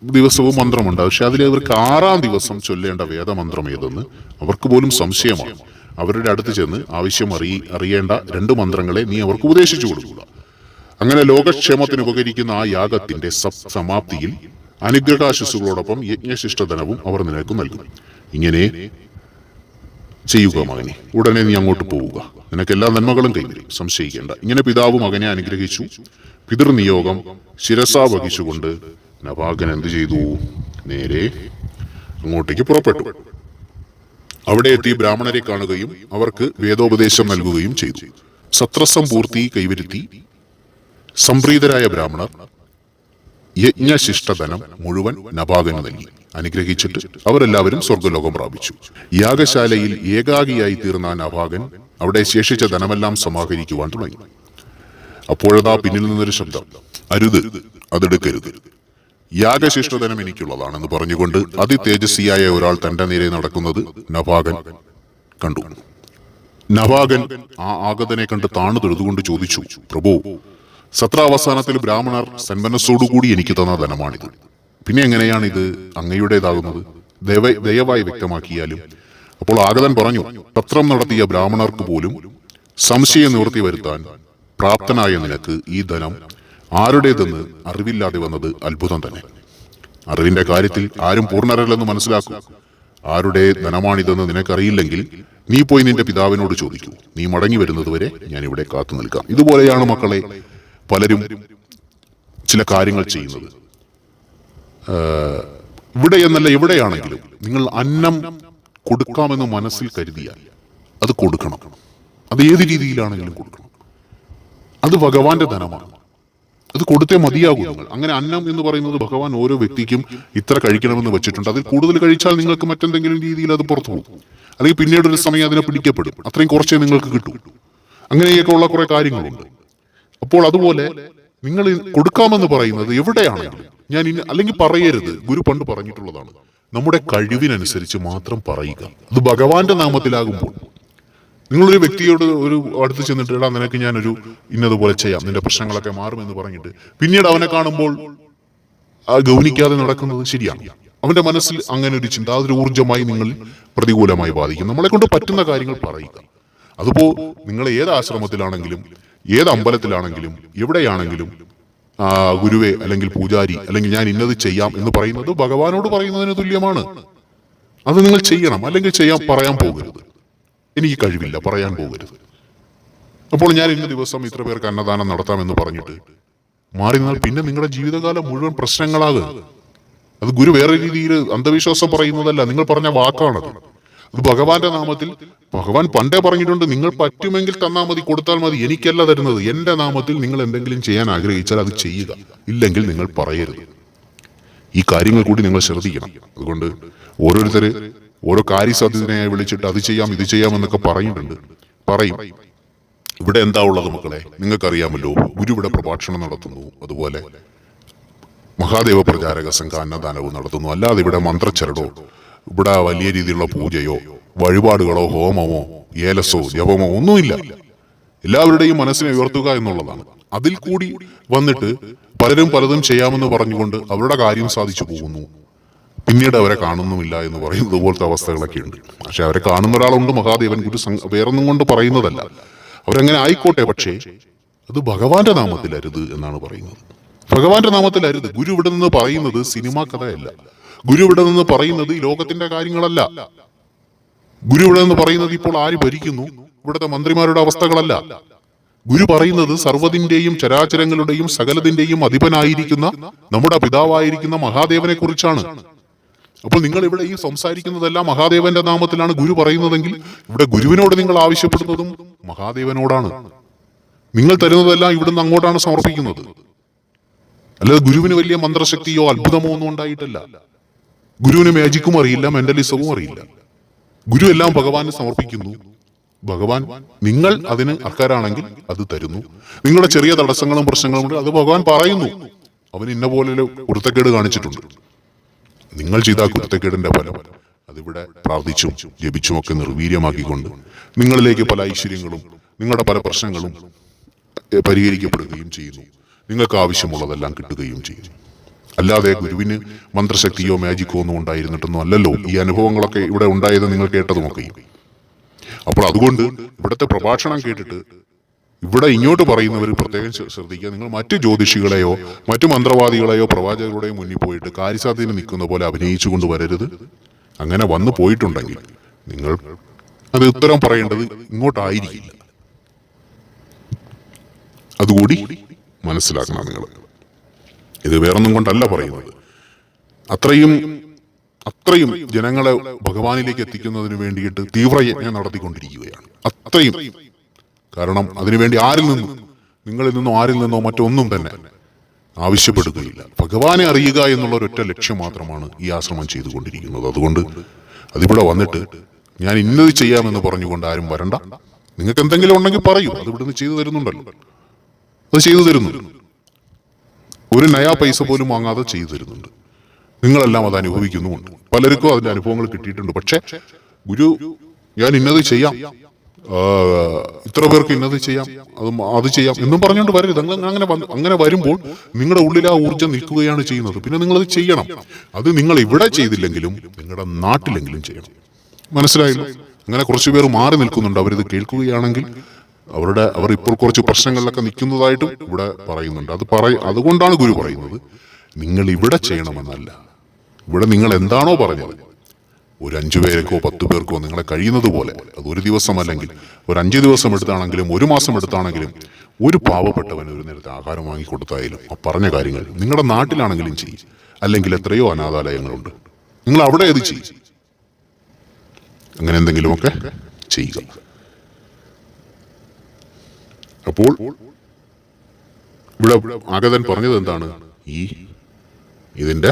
ദിവസവും മന്ത്രമുണ്ട്. പക്ഷെ അതിൽ അവർക്ക് ആറാം ദിവസം ചൊല്ലേണ്ട വേദമന്ത്രം ഏതെന്ന് അവർക്ക് പോലും സംശയമാണ്. അവരുടെ അടുത്ത് ചെന്ന് ആവശ്യം അറിയി അറിയേണ്ട രണ്ട് മന്ത്രങ്ങളെ നീ അവർക്ക് ഉപദേശിച്ചു കൊടുക്കുക. അങ്ങനെ ലോകക്ഷേമത്തിന് ഉപകരിക്കുന്ന ആ യാഗത്തിന്റെ സമാപ്തിയിൽ അനുഗ്രഹാശിസുകളോടൊപ്പം യജ്ഞശിഷ്ടധനവും അവർ നിനക്ക് നൽകും. ഇങ്ങനെ ചെയ്യുക മകനെ. ഉടനെ നീ അങ്ങോട്ട് പോവുക. നിനക്ക് എല്ലാ നന്മകളും കൈവരും. സംശയിക്കേണ്ട. ഇങ്ങനെ പിതാവ് മകനെ അനുഗ്രഹിച്ചു. പിതൃനിയോഗം ശിരസാ വഹിച്ചുകൊണ്ട് നവാകൻ എന്ത് ചെയ്തു? നേരെ അങ്ങോട്ടേക്ക് പുറപ്പെട്ടു. അവിടെ എത്തി ബ്രാഹ്മണരെ കാണുകയും അവർക്ക് വേദോപദേശം നൽകുകയും ചെയ്തു. സത്രസം പൂർത്തി കൈവരുത്തി. സംപ്രീതരായ ബ്രാഹ്മണർ യജ്ഞശിഷ്ടധനം മുഴുവൻ നഭാഗന് നൽകി. അനുഗ്രഹിച്ചിട്ട് അവരെല്ലാവരും സ്വർഗലോകം പ്രാപിച്ചു. യാഗശാലയിൽ ഏകാഗിയായി തീർന്ന നഭാഗൻ അവിടെ ശേഷിച്ച ധനമെല്ലാം സമാഹരിക്കുവാൻ തുടങ്ങി. അപ്പോഴതാ പിന്നിൽ നിന്നൊരു ശബ്ദം അരുത് അതെടുക്കരുത്. യാഗശിഷ്ടധനം എനിക്കുള്ളതാണെന്ന് പറഞ്ഞുകൊണ്ട് അതിതേജസ്വിയായ ഒരാൾ തന്റെ നേരെ നടക്കുന്നത് നഭാഗൻ കണ്ടു. നവാഗൻ ആ ആഗതനെ കണ്ട് താണു തൊഴുതുകൊണ്ട് ചോദിച്ചു പ്രഭു സത്രാവസാനത്തിൽ ബ്രാഹ്മണർ സന്മനസ്സോടുകൂടി എനിക്ക് തന്ന ധനമാണിത്. പിന്നെ എങ്ങനെയാണ് ഇത് അങ്ങയുടേതാകുന്നത്? ദയവ ദയവായി വ്യക്തമാക്കിയാലും. അപ്പോൾ ആഗതൻ പറഞ്ഞു പത്രം നടത്തിയ ബ്രാഹ്മണർക്ക് പോലും സംശയം നിവർത്തി വരുത്താൻ പ്രാപ്തനായ നിനക്ക് ഈ ധനം ആരുടേതെന്ന് അറിവില്ലാതെ വന്നത് അത്ഭുതം തന്നെ. അറിവിന്റെ കാര്യത്തിൽ ആരും പൂർണരല്ലെന്ന് മനസ്സിലാക്കൂ. ആരുടെ ധനമാണിതെന്ന് നിനക്കറിയില്ലെങ്കിൽ നീ പോയി നിന്റെ പിതാവിനോട് ചോദിക്കൂ. നീ മടങ്ങി വരുന്നതുവരെ ഞാൻ ഇവിടെ കാത്തു നിൽക്കാം ഇതുപോലെയാണ് മക്കളെ പലരും ചില കാര്യങ്ങൾ ചെയ്യുന്നത്. ഇവിടെ എന്നല്ല എവിടെയാണെങ്കിലും നിങ്ങൾ അന്നം കൊടുക്കാമെന്ന് മനസ്സിൽ കരുതിയാൽ അത് കൊടുക്കണം. അത് ഏത് രീതിയിലാണെങ്കിലും കൊടുക്കണം. അത് ഭഗവാന്റെ ധനമാണ്. അത് കൊടുത്തേ മതിയാകൂ നിങ്ങൾ. അങ്ങനെ അന്നം എന്ന് പറയുന്നത് ഭഗവാൻ ഓരോ വ്യക്തിക്കും ഇത്ര കഴിക്കണമെന്ന് വെച്ചിട്ടുണ്ട്. അതിൽ കൂടുതൽ കഴിച്ചാൽ നിങ്ങൾക്ക് മറ്റെന്തെങ്കിലും രീതിയിൽ അത് പുറത്തു പോകും. അല്ലെങ്കിൽ പിന്നീട് ഒരു സമയം അതിനെ പിടിക്കപ്പെടും. അത്രയും കുറച്ചേ നിങ്ങൾക്ക് കിട്ടൂ. അങ്ങനെയൊക്കെ ഉള്ള കുറെ കാര്യങ്ങളുണ്ട്. അപ്പോൾ അതുപോലെ നിങ്ങൾ കൊടുക്കാമെന്ന് പറയുന്നത് എവിടെയാണെങ്കിലും ഞാൻ ഇനി അല്ലെങ്കിൽ പറയരുത്. ഗുരു പണ്ട് പറഞ്ഞിട്ടുള്ളതാണ്. നമ്മുടെ കഴിവിനനുസരിച്ച് മാത്രം പറയുക. അത് ഭഗവാന്റെ നാമത്തിലാകുമ്പോൾ. നിങ്ങളൊരു വ്യക്തിയോട് ഒരു അടുത്ത് ചെന്നിട്ട് എടാ നിനക്ക് ഞാനൊരു ഇന്നതുപോലെ ചെയ്യാം. നിന്റെ പ്രശ്നങ്ങളൊക്കെ മാറുമെന്ന് പറഞ്ഞിട്ട് പിന്നീട് അവനെ കാണുമ്പോൾ ആ, ഗൗനിക്കാതെ നടക്കുന്നത് ശരിയാണ്. അവന്റെ മനസ്സിൽ അങ്ങനെ ഒരു ചിന്ത അതൊരു ഊർജമായി നിങ്ങൾ പ്രതികൂലമായി ബാധിക്കും. നമ്മളെ കൊണ്ട് പറ്റുന്ന കാര്യങ്ങൾ പറയുക. അതിപ്പോ നിങ്ങൾ ഏത് ആശ്രമത്തിലാണെങ്കിലും ഏത് അമ്പലത്തിലാണെങ്കിലും എവിടെയാണെങ്കിലും ഗുരുവെ അല്ലെങ്കിൽ പൂജാരി അല്ലെങ്കിൽ ഞാൻ ഇന്നത് ചെയ്യാം എന്ന് പറയുന്നത് ഭഗവാനോട് പറയുന്നതിന് തുല്യമാണ്. അത് നിങ്ങൾ ചെയ്യണം അല്ലെങ്കിൽ ചെയ്യാൻ പറയാൻ പോകരുത്. എനിക്ക് കഴിവില്ല പറയാൻ പോകരുത്. അപ്പോൾ ഞാൻ ഇന്ന ദിവസം ഇത്ര പേർക്ക് അന്നദാനം നടത്താമെന്ന് പറഞ്ഞിട്ട് മാറി നിന്നാൽ പിന്നെ നിങ്ങളുടെ ജീവിതകാലം മുഴുവൻ പ്രശ്നങ്ങളാകും. അത് ഗുരു വേറെ രീതിയിൽ അന്ധവിശ്വാസം പറയുന്നതല്ല നിങ്ങൾ പറഞ്ഞ വാക്കാണത്. ഭഗവാന്റെ നാമത്തിൽ ഭഗവാൻ പണ്ടേ പറഞ്ഞിട്ടുണ്ട് നിങ്ങൾ പറ്റുമെങ്കിൽ തന്നാൽ മതി കൊടുത്താൽ മതി എനിക്കല്ല തരുന്നത്. എന്റെ നാമത്തിൽ നിങ്ങൾ എന്തെങ്കിലും ചെയ്യാൻ ആഗ്രഹിച്ചാൽ അത് ചെയ്യുക. ഇല്ലെങ്കിൽ നിങ്ങൾ പറയരുത്. ഈ കാര്യങ്ങൾ കൂടി നിങ്ങൾ ശ്രദ്ധിക്കണം. അതുകൊണ്ട് ഓരോരുത്തര് ഓരോ കാര്യസാധ്യതയായി വിളിച്ചിട്ട് അത് ചെയ്യാം ഇത് ചെയ്യാം എന്നൊക്കെ പറയുന്നുണ്ട്. പറയും. ഇവിടെ എന്താ ഉള്ളത് മക്കളെ? നിങ്ങൾക്കറിയാമല്ലോ ഗുരു ഇവിടെ പ്രഭാഷണം നടത്തുന്നു. അതുപോലെ മഹാദേവ പ്രചാരക സംഘ അന്നദാനവും നടത്തുന്നു. അല്ലാതെ ഇവിടെ മന്ത്രച്ചരടോ ഇവിടെ വലിയ രീതിയിലുള്ള പൂജയോ വഴിപാടുകളോ ഹോമമോ ഏലസോ ജപമോ ഒന്നുമില്ല. എല്ലാവരുടെയും മനസ്സിനെ ഉയർത്തുക എന്നുള്ളതാണ്. അതിൽ കൂടി വന്നിട്ട് പലരും പലതും ചെയ്യാമെന്ന് പറഞ്ഞുകൊണ്ട് അവരുടെ കാര്യം സാധിച്ചു പോകുന്നു. പിന്നീട് അവരെ കാണുന്നുമില്ല എന്ന് പറയുന്നത് ഇതുപോലത്തെ അവസ്ഥകളൊക്കെ ഉണ്ട്. പക്ഷെ അവരെ കാണുന്ന ഒരാളുണ്ട് മഹാദേവൻ ഗുരു വേറൊന്നും കൊണ്ട് പറയുന്നതല്ല. അവരങ്ങനെ ആയിക്കോട്ടെ പക്ഷേ അത് ഭഗവാന്റെ നാമത്തിൽ അരുത് എന്നാണ് പറയുന്നത്. ഭഗവാന്റെ നാമത്തിൽ അരുത് ഗുരു ഇവിടെ നിന്ന് പറയുന്നത് സിനിമാ കഥയല്ല. ഗുരു ഇവിടെ നിന്ന് പറയുന്നത് ഈ ലോകത്തിന്റെ കാര്യങ്ങളല്ല. ഗുരു ഇവിടെ നിന്ന് പറയുന്നത് ഇപ്പോൾ ആര് ഭരിക്കുന്നു? ഇവിടുത്തെ മന്ത്രിമാരുടെ അവസ്ഥകളല്ല. ഗുരു പറയുന്നത് സർവതിന്റെയും ചരാചരങ്ങളുടെയും സകലതിന്റെയും അധിപനായിരിക്കുന്ന നമ്മുടെ പിതാവായിരിക്കുന്ന മഹാദേവനെ കുറിച്ചാണ്. അപ്പോൾ നിങ്ങൾ ഇവിടെ ഈ സംസാരിക്കുന്നതെല്ലാം മഹാദേവന്റെ നാമത്തിലാണ് ഗുരു പറയുന്നതെങ്കിൽ ഇവിടെ ഗുരുവിനോട് നിങ്ങൾ ആവശ്യപ്പെടുന്നതും മഹാദേവനോടാണ്. നിങ്ങൾ തരുന്നതെല്ലാം ഇവിടുന്ന് അങ്ങോട്ടാണ് സമർപ്പിക്കുന്നത്. അല്ലാതെ ഗുരുവിന് വലിയ മന്ത്രശക്തിയോ അത്ഭുതമോ ഒന്നും ഉണ്ടായിട്ടല്ല. ഗുരുവിന് മാജിക്കും അറിയില്ല മെന്റലിസവും അറിയില്ല. ഗുരു എല്ലാം ഭഗവാന് സമർപ്പിക്കുന്നു. ഭഗവാൻ നിങ്ങൾ അതിന് അർഹരാണെങ്കിൽ അത് തരുന്നു. നിങ്ങളുടെ ചെറിയ തടസ്സങ്ങളും പ്രശ്നങ്ങളും ഉണ്ട് അത് ഭഗവാൻ പറയുന്നു. അവൻ ഇന്ന പോലെ കുരുത്തക്കേട് കാണിച്ചിട്ടുണ്ട്. നിങ്ങൾ ചെയ്ത കുരുത്തക്കേടിന്റെ ഫലം അതിവിടെ പ്രാർത്ഥിച്ചും ജപിച്ചും ഒക്കെ നിർവീര്യമാക്കിക്കൊണ്ട് നിങ്ങളിലേക്ക് പല ഐശ്വര്യങ്ങളും നിങ്ങളുടെ പല പ്രശ്നങ്ങളും പരിഹരിക്കപ്പെടുകയും ചെയ്യുന്നു. നിങ്ങൾക്ക് ആവശ്യമുള്ളതെല്ലാം കിട്ടുകയും ചെയ്യും അല്ലാതെ ഗുരുവിന് മന്ത്രശക്തിയോ മാജിക്കോ ഒന്നും ഉണ്ടായിരുന്നിട്ടൊന്നും അല്ലല്ലോ. ഈ അനുഭവങ്ങളൊക്കെ ഇവിടെ ഉണ്ടായത് നിങ്ങൾ കേട്ടതുമൊക്കെ. അപ്പോൾ അതുകൊണ്ട് ഇവിടുത്തെ പ്രഭാഷണം കേട്ടിട്ട് ഇവിടെ ഇങ്ങോട്ട് പറയുന്നവർ പ്രത്യേകം ശ്ര- ശ്രദ്ധിക്കുക. നിങ്ങൾ മറ്റ് ജ്യോതിഷികളെയോ മറ്റു മന്ത്രവാദികളെയോ പ്രവാചകരുടെയോ മുന്നിൽ പോയിട്ട് കാര്യസാധ്യത നിൽക്കുന്ന പോലെ അഭിനയിച്ചു കൊണ്ട് വരരുത്. അങ്ങനെ വന്നു പോയിട്ടുണ്ടെങ്കിൽ നിങ്ങൾ അത് ഉത്തരം പറയേണ്ടത് ഇങ്ങോട്ടായിരിക്കില്ല. അതുകൂടി മനസ്സിലാക്കണം നിങ്ങൾ. ഇത് വേറൊന്നും കൊണ്ടല്ല പറയുന്നത്. അത്രയും അത്രയും ജനങ്ങളെ ഭഗവാനിലേക്ക് എത്തിക്കുന്നതിന് വേണ്ടിയിട്ട് തീവ്രയജ്ഞം നടത്തിക്കൊണ്ടിരിക്കുകയാണ്. അത്രയും. കാരണം അതിനുവേണ്ടി ആരിൽ നിന്നും നിങ്ങളിൽ നിന്നോ ആരിൽ നിന്നോ മറ്റൊന്നും തന്നെ ആവശ്യപ്പെടുകയില്ല. ഭഗവാനെ അറിയുക എന്നുള്ള ഒരൊറ്റ ലക്ഷ്യം മാത്രമാണ് ഈ ആശ്രമം ചെയ്തുകൊണ്ടിരിക്കുന്നത്. അതുകൊണ്ട് അതിവിടെ വന്നിട്ട് ഞാൻ ഇന്നത് ചെയ്യാമെന്ന് പറഞ്ഞുകൊണ്ട് ആരും വരണ്ട. നിങ്ങൾക്ക് എന്തെങ്കിലും ഉണ്ടെങ്കിൽ പറയൂ. അത് ഇവിടുന്ന് ചെയ്തു തരുന്നുണ്ടല്ലോ. അത് ചെയ്തു തരുന്നുണ്ട് ഒരു നയാ പൈസ പോലും വാങ്ങാതെ ചെയ്തു തരുന്നുണ്ട് നിങ്ങളെല്ലാം അത് അനുഭവിക്കുന്നുമുണ്ട്. പലർക്കും അതിന്റെ അനുഭവങ്ങൾ കിട്ടിയിട്ടുണ്ട്. പക്ഷേ ഗുരു ഞാൻ ഇന്നത് ചെയ്യാം. ഇത്ര പേർക്ക് ഇന്നത് ചെയ്യാം. അത് അത് ചെയ്യാം എന്നും പറഞ്ഞുകൊണ്ട് വരരുത്. നിങ്ങൾ അങ്ങനെ അങ്ങനെ വരുമ്പോൾ നിങ്ങളുടെ ഉള്ളിൽ ആ ഊർജം നിൽക്കുകയാണ് ചെയ്യുന്നത്. പിന്നെ നിങ്ങൾ അത് ചെയ്യണം. അത് നിങ്ങൾ ഇവിടെ ചെയ്തില്ലെങ്കിലും നിങ്ങളുടെ നാട്ടിലെങ്കിലും ചെയ്യണം. മനസ്സിലായില്ല? അങ്ങനെ കുറച്ചു പേർ മാറി നിൽക്കുന്നുണ്ട്. അവരിത് കേൾക്കുകയാണെങ്കിൽ അവരുടെ അവർ ഇപ്പോൾ കുറച്ച് പ്രശ്നങ്ങളിലൊക്കെ നിൽക്കുന്നതായിട്ടും ഇവിടെ പറയുന്നുണ്ട്. അത് പറ അതുകൊണ്ടാണ് ഗുരു പറയുന്നത് നിങ്ങൾ ഇവിടെ ചെയ്യണമെന്നല്ല. ഇവിടെ നിങ്ങൾ എന്താണോ പറഞ്ഞത്. ഒരു അഞ്ചു പേർക്കോ പത്ത് പേർക്കോ നിങ്ങളെ കഴിയുന്നത് പോലെ. അത് ഒരു ദിവസം അല്ലെങ്കിൽ ഒരു അഞ്ച് ദിവസം എടുത്താണെങ്കിലും ഒരു മാസം എടുത്താണെങ്കിലും ഒരു പാവപ്പെട്ടവന് ഒരു നേരത്തെ ആഹാരം വാങ്ങി കൊടുത്തായാലും ആ പറഞ്ഞ കാര്യങ്ങൾ നിങ്ങളുടെ നാട്ടിലാണെങ്കിലും ചെയ്യും. അല്ലെങ്കിൽ എത്രയോ അനാഥാലയങ്ങളുണ്ട്. നിങ്ങൾ അവിടെ അത് ചെയ്യും. അങ്ങനെ എന്തെങ്കിലുമൊക്കെ ചെയ്യുക. അപ്പോൾ ഇവിടെ ആഗതൻ പറഞ്ഞത് എന്താണ്? ഈ ഇതിന്റെ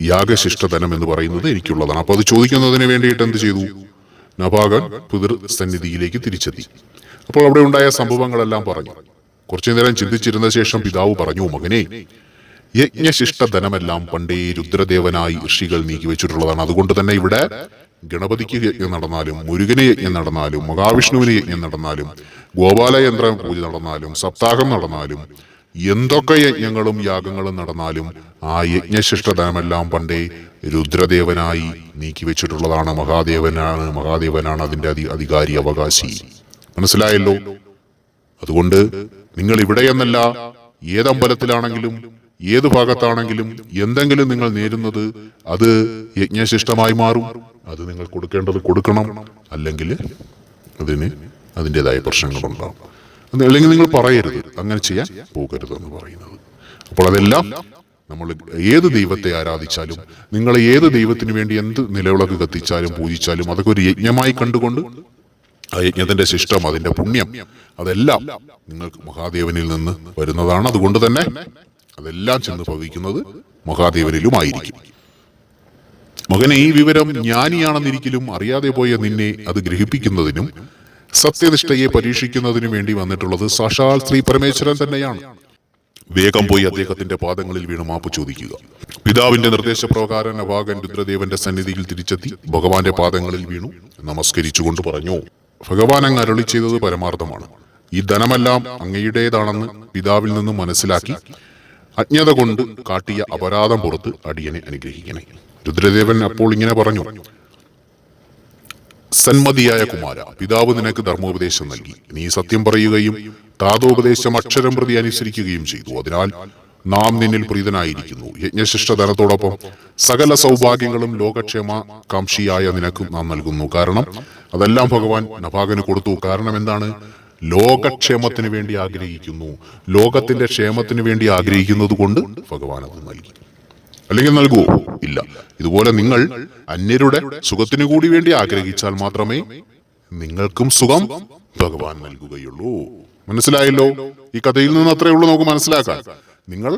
യാഗശിഷ്ടധനം എന്ന് പറയുന്നത് എനിക്കുള്ളതാണ്. അപ്പൊ അത് ചോദിക്കുന്നതിന് വേണ്ടിയിട്ട് എന്ത് ചെയ്തു? നഭാഗൻ പിതൃ സന്നിധിയിലേക്ക് തിരിച്ചെത്തി. അപ്പോൾ അവിടെ ഉണ്ടായ സംഭവങ്ങളെല്ലാം പറഞ്ഞു. കുറച്ചു നേരം ചിന്തിച്ചിരുന്ന ശേഷം പിതാവ് പറഞ്ഞു മകനെ യജ്ഞശിഷ്ടധനമെല്ലാം പണ്ടേ രുദ്രദേവനായി ഋഷികൾ നീക്കി വെച്ചിട്ടുള്ളതാണ് അതുകൊണ്ട് തന്നെ ഇവിടെ ഗണപതിക്ക് യജ്ഞം നടന്നാലും മുരുകന് യജ്ഞം നടന്നാലും മഹാവിഷ്ണുവിന് യജ്ഞം നടന്നാലും ഗോപാലയന്ത്ര പൂജ നടന്നാലും സപ്താഹം നടന്നാലും എന്തൊക്കെ യജ്ഞങ്ങളും യാഗങ്ങളും നടന്നാലും ആ യജ്ഞശിഷ്ടതമെല്ലാം പണ്ടേ രുദ്രദേവനായി നീക്കി വെച്ചിട്ടുള്ളതാണ്. മഹാദേവനാണ് മഹാദേവനാണ് അതിന്റെ അധി അധികാരി അവകാശി. മനസ്സിലായല്ലോ? അതുകൊണ്ട് നിങ്ങൾ ഇവിടെയെന്നല്ല ഏതമ്പലത്തിലാണെങ്കിലും ഏത് ഭാഗത്താണെങ്കിലും എന്തെങ്കിലും നിങ്ങൾ നേരുന്നത് അത് യജ്ഞശിഷ്ടമായി മാറും. അത് നിങ്ങൾ കൊടുക്കേണ്ടത് കൊടുക്കണം. അല്ലെങ്കിൽ അതിന് അതിന്റെതായ പ്രശ്നങ്ങളുണ്ടാവും. അല്ലെങ്കിൽ നിങ്ങൾ പറയരുത്. അങ്ങനെ ചെയ്യാൻ പോകരുത് എന്ന് പറയുന്നത്. അപ്പോൾ അതെല്ലാം നമ്മൾ ഏത് ദൈവത്തെ ആരാധിച്ചാലും നിങ്ങൾ ഏത് ദൈവത്തിന് വേണ്ടി എന്ത് നിലവിളക്ക് കത്തിച്ചാലും പൂജിച്ചാലും അതൊക്കെ ഒരു യജ്ഞമായി കണ്ടുകൊണ്ട് ആ യജ്ഞത്തിന്റെ ശിഷ്ടം അതിന്റെ പുണ്യം അതെല്ലാം നിങ്ങൾക്ക് മഹാദേവനിൽ നിന്ന് വരുന്നതാണ്. അതുകൊണ്ട് തന്നെ അതെല്ലാം ചെന്ന് ഭവിക്കുന്നത് മഹാദേവനിലുമായിരിക്കും. മകനെ ഈ വിവരം ജ്ഞാനിയാണെന്നിരിക്കലും അറിയാതെ പോയ നിന്നെ അത് ഗ്രഹിപ്പിക്കുന്നതിനും സത്യനിഷ്ഠയെ പരീക്ഷിക്കുന്നതിനും വേണ്ടി വന്നിട്ടുള്ളത് സഷാൽ ശ്രീ പരമേശ്വരൻ തന്നെയാണ്. വേഗം പോയി അദ്ദേഹത്തിന്റെ പാദങ്ങളിൽ വീണു മാപ്പ് ചോദിക്കുക. പിതാവിന്റെ നിർദ്ദേശപ്രകാരം നവാകൻ രുദ്രദേവന്റെ സന്നിധിയിൽ തിരിച്ചെത്തി ഭഗവാന്റെ പാദങ്ങളിൽ വീണു. നമസ്കരിച്ചുകൊണ്ട് പറഞ്ഞു ഭഗവാൻ അങ്ങ് അരുളി ചെയ്തത് പരമാർത്ഥമാണ്. ഈ ധനമെല്ലാം അങ്ങയുടേതാണെന്ന് പിതാവിൽ നിന്നും മനസ്സിലാക്കി അജ്ഞത കൊണ്ട് കാട്ടിയ അപരാധം പുറത്ത് അടിയനെ അനുഗ്രഹിക്കണേ. രുദ്രദേവൻ അപ്പോൾ ഇങ്ങനെ പറഞ്ഞു. സന്മതിയായ കുമാര പിതാവ് നിനക്ക് ധർമ്മോപദേശം നൽകി. നീ സത്യം പറയുകയും താതോപദേശം അക്ഷരം പ്രതി അനുസരിക്കുകയും ചെയ്തു. അതിനാൽ നാം നിന്നിൽ പ്രീതനായിരിക്കുന്നു. യജ്ഞശിഷ്ട ധനത്തോടൊപ്പം സകല സൗഭാഗ്യങ്ങളും ലോകക്ഷേമ കാംക്ഷിയായ നിനക്കും നാം നൽകുന്നു. കാരണം അതെല്ലാം ഭഗവാൻ നഭാഗന് കൊടുത്തു. കാരണം എന്താണ്? ലോകക്ഷേമത്തിന് വേണ്ടി ആഗ്രഹിക്കുന്നു. ലോകത്തിന്റെ ക്ഷേമത്തിന് വേണ്ടി ആഗ്രഹിക്കുന്നത് കൊണ്ട് ഭഗവാൻ അത് നൽകി. അല്ലെങ്കിൽ നൽകുവോ ഇല്ല. ഇതുപോലെ നിങ്ങൾ അന്യരുടെ സുഖത്തിനു കൂടി വേണ്ടി ആഗ്രഹിച്ചാൽ മാത്രമേ നിങ്ങൾക്കും സുഖം ഭഗവാൻ നൽകുകയുള്ളൂ. മനസ്സിലായല്ലോ? ഈ കഥയിൽ നിന്ന് അത്രേ ഉള്ളൂ നമുക്ക് മനസ്സിലാക്കാൻ. നിങ്ങൾ